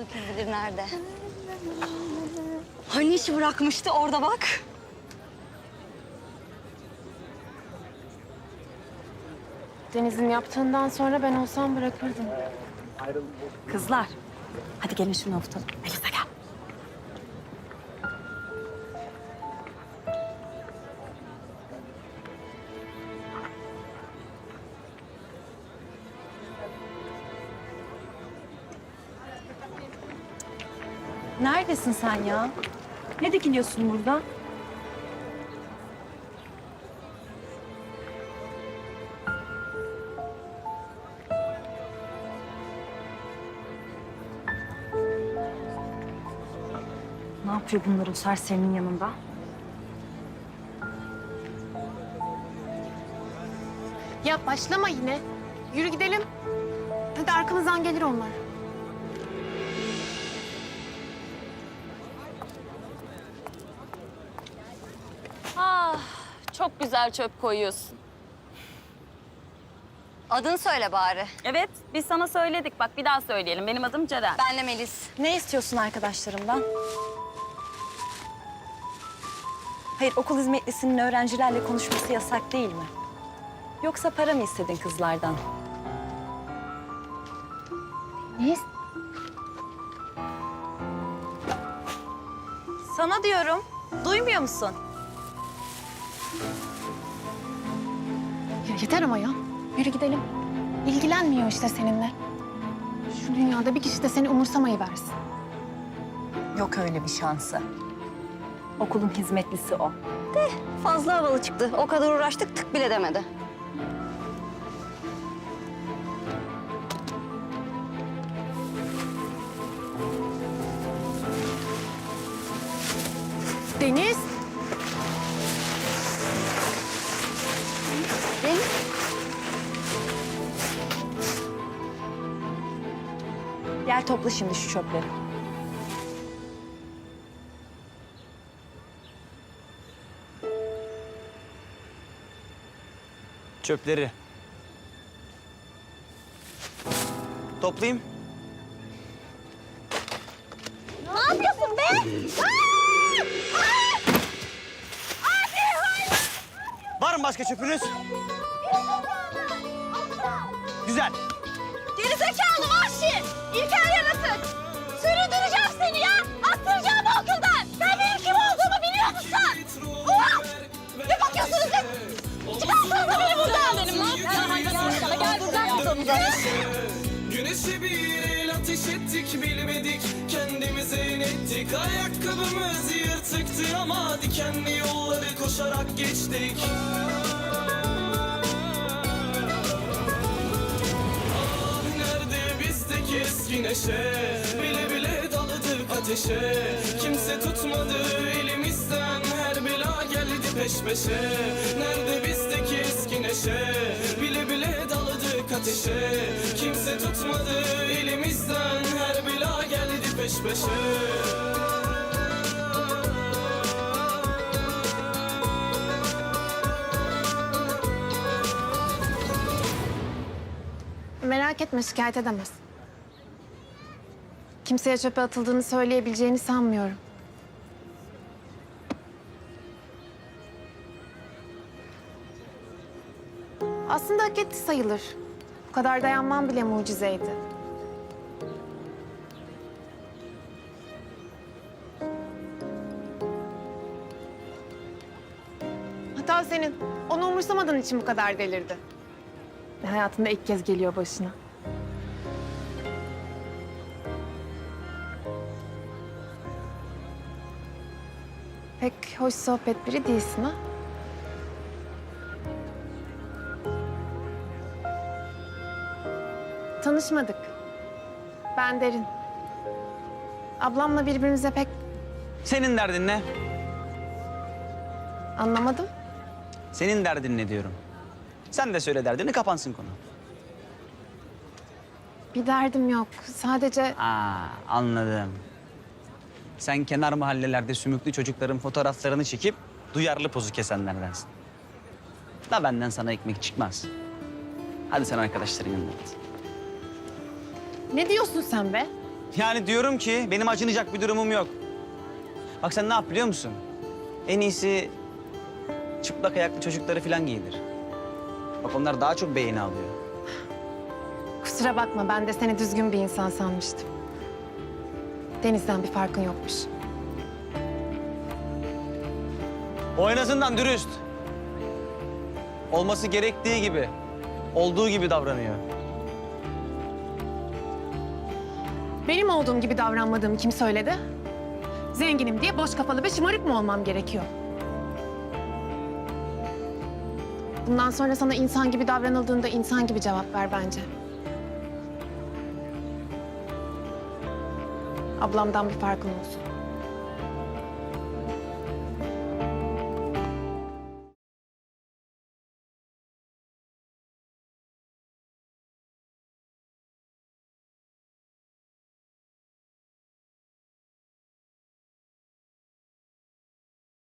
Aklı kim bilir nerede. Hani işi bırakmıştı orada bak. Deniz'in yaptığından sonra ben olsam bırakırdım. Kızlar, hadi gelin şunu avutalım. Melisa gel. Neredesin sen ya? Ne dikiliyorsun burada? Ne yapıyor bunlar o serserinin yanında? Ya başlama yine. Yürü gidelim. Hadi arkamızdan gelir onlar. Çok güzel çöp koyuyorsun. Adını söyle bari. Evet, biz sana söyledik. Bak bir daha söyleyelim. Benim adım Ceren. Ben de Melis. Ne istiyorsun arkadaşlarımdan? Hayır, okul hizmetlisinin öğrencilerle konuşması yasak değil mi? Yoksa para mı istedin kızlardan? Deniz. Sana diyorum. Duymuyor musun? Yeter ama ya. Yürü gidelim. İlgilenmiyor işte seninle. Şu dünyada bir kişi de seni umursamayı versin. Yok öyle bir şansı. Okulun hizmetlisi o. Fazla havalı çıktı. O kadar uğraştık tık bile demedi. Gel topla şimdi şu çöpleri. Çöpleri. Toplayayım. Var mı başka çöpünüz? Güzel. Gerizekalı vahşi! İlkel yaratık! Süründüreceğim seni ya! Attıracağım bu okuldan! Sen benim kim olduğumu biliyor musun? Ulan! Ne bakıyorsunuz siz? Çıkarsanıza beni buradan! Benim lan! Gel, gel buradan. Güneşe bir el ateş ettik bilmedik Kendimize inettik Ayakkabımız yırtıktı ama Dikenli yolları koşarak geçtik eski neşe Bile bile daladık ateşe. Kimse tutmadı elimizden. Her bela geldi peş peşe. Nerede bizdeki eski neşe? Bile bile daladık ateşe. Kimse tutmadı elimizden. Her bela geldi peş peşe. Merak etme şikayet edemez. Kimseye çöpe atıldığını söyleyebileceğini sanmıyorum. Aslında hak etti sayılır. Bu kadar dayanmam bile mucizeydi. Hata senin. Onu umursamadığın için bu kadar delirdi. Hayatında ilk kez geliyor başına. Hoş sohbet biri değilsin ha? Tanışmadık. Ben Derin. Ablamla birbirimize pek Senin derdin ne? anlamadım. Senin derdin ne diyorum. Sen de söyle derdini kapansın konu. Bir derdim yok. Sadece Aa anladım. Sen kenar mahallelerde sümüklü çocukların fotoğraflarını çekip duyarlı pozu kesenlerdensin. Da benden sana ekmek çıkmaz. Hadi sen arkadaşların yanına git. ne diyorsun sen be? Yani diyorum ki benim acınacak bir durumum yok. Bak sen ne yap biliyor musun? En iyisi çıplak ayaklı çocukları falan giydir. Bak onlar daha çok beğeni alıyor. Kusura bakma ben de seni düzgün bir insan sanmıştım. Deniz'den bir farkın yokmuş. O en azından dürüst. Olması gerektiği gibi, olduğu gibi davranıyor. Benim olduğum gibi davranmadığımı kim söyledi? Zenginim diye boş kafalı ve şımarık mı olmam gerekiyor? Bundan sonra sana insan gibi davranıldığında insan gibi cevap ver bence. Ablamdan bir farkın olsun.